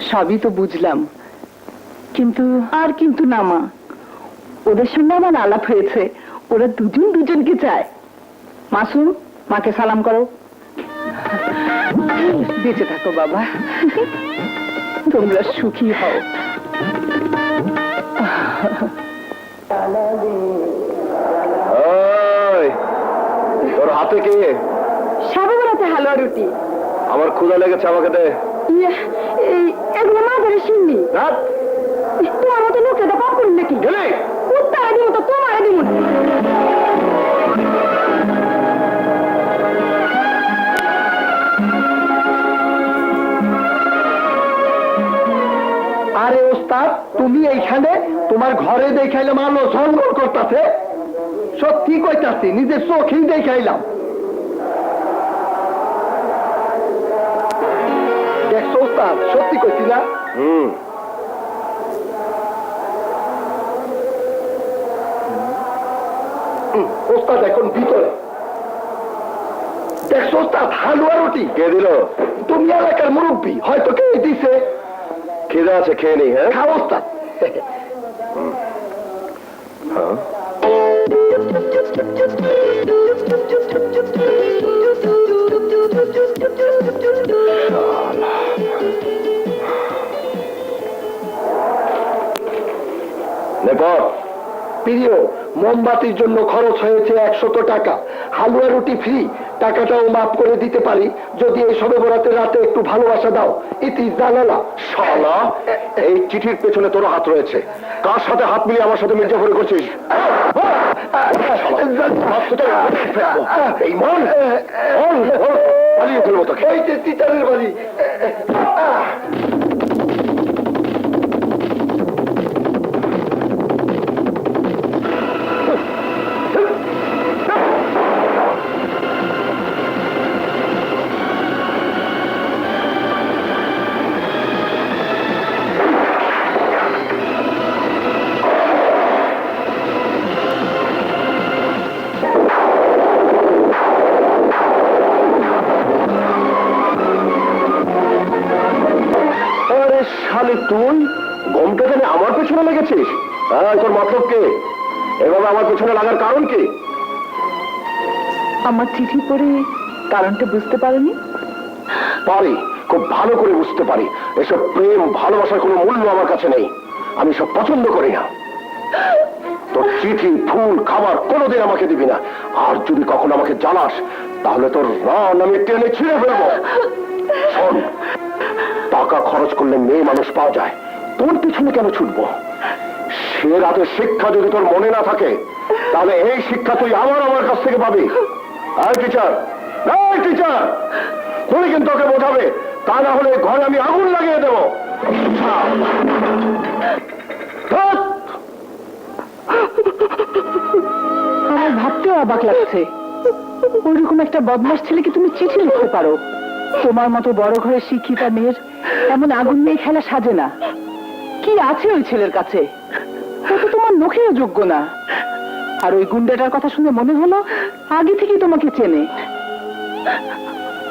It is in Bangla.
সবই তো বুঝলাম। কিন্তু আর কিন্তু না মা। ওদের সঙ্গে আমার আলাপ হয়েছে। ওরা দুজন দুজনকে চায়। মাসুম মাকে সালাম করো। বেঁচে থাকো বাবা। তোমরা সুখী হও। তোর হাতে কি? সারা বেড়াতে হালুয়া রুটি। আমার ক্ষুধা লেগেছে আমাকে দে। এই এগুলো মা ধরে তোমার মতো লোকে এটা পাপ করলি নাকি? গেলে। দিব তো তোমার দিব আরে ওস্তাদ তুমি এইখানে তোমার ঘরে দেখাইলাম আলো ঝলমল করতেছে। সত্যি কইতাছি নিজের চোখেই দেখাইলাম। দেখছ ওস্তাদ সত্যি কইছি না? হুম। হুম, ওস্তাদ এখন ভিতরে। দেখছ ওস্তাদ হালুয়া রুটি। কে দিল? তুমি এলাকার মুরব্বী হয়তো কে দিছে? খিদা আছে খেয়ে নি হ্যাঁ? খাও ওস্তাদ। হ্যাঁ। প্রিয় মোমবাতির জন্য খরচ হয়েছে একশত টাকা। হালুয়া রুটি ফ্রি টাকাটাও মাফ করে দিতে পারি। যদি এই সবে বরাতে রাতে একটু ভালোবাসা দাও, ইতি জানালা। শালা, এই চিঠির পেছনে তোর হাত রয়েছে। কার সাথে হাত মিলিয়ে আমার সাথে মির্জাফরি করছিস? এই মন বাড়ি। শালি তুই? ঘুমটা জানে আমার পেছনে লেগেছিস? হ্যাঁ তোর মতলব কে? এভাবে আমার পেছনে লাগার কারণ কি? আমার চিঠি পড়ে কারণটা বুঝতে পারোনি? পারি খুব ভালো করে বুঝতে পারি। এসব প্রেম ভালোবাসার কোনো মূল্য আমার কাছে নেই। আমি সব পছন্দ করি না। তোর চিঠি ফুল খাবার কোনোদিন আমাকে দিবি না। আর যদি কখনো আমাকে জ্বালাস তাহলে তোর রান আমি টেনে ছিঁড়ে ফেলব। শোন টাকা খরচ করলে মেয়ে মানুষ পাওয়া যায়। তোর পিছনে কেন ছুটবো? সে রাতের শিক্ষা যদি তোর মনে না থাকে, তাহলে এই শিক্ষা তুই আবার আমার কাছ থেকে পাবি। আর টিচার টিচার তুমি কিন্তু ওকে বোঝাবে, তা না হলে ঘরে আমি আগুন লাগিয়ে দেবো! আমার ভাবতেও অবাক লাগছে। ওইরকম একটা বদমাস ছেলেকে তুমি চিঠি লিখতে পারো। তোমার মতো বড় ঘরের শিক্ষিতা মেয়ের এমন আগুন নিয়ে খেলা সাজে না। কি আছে ওই ছেলের কাছে? তোমার নখেও যোগ্য না। আর ওই গুন্ডাটার কথা শুনে মনে হলো আগে থেকেই তোমাকে চেনে।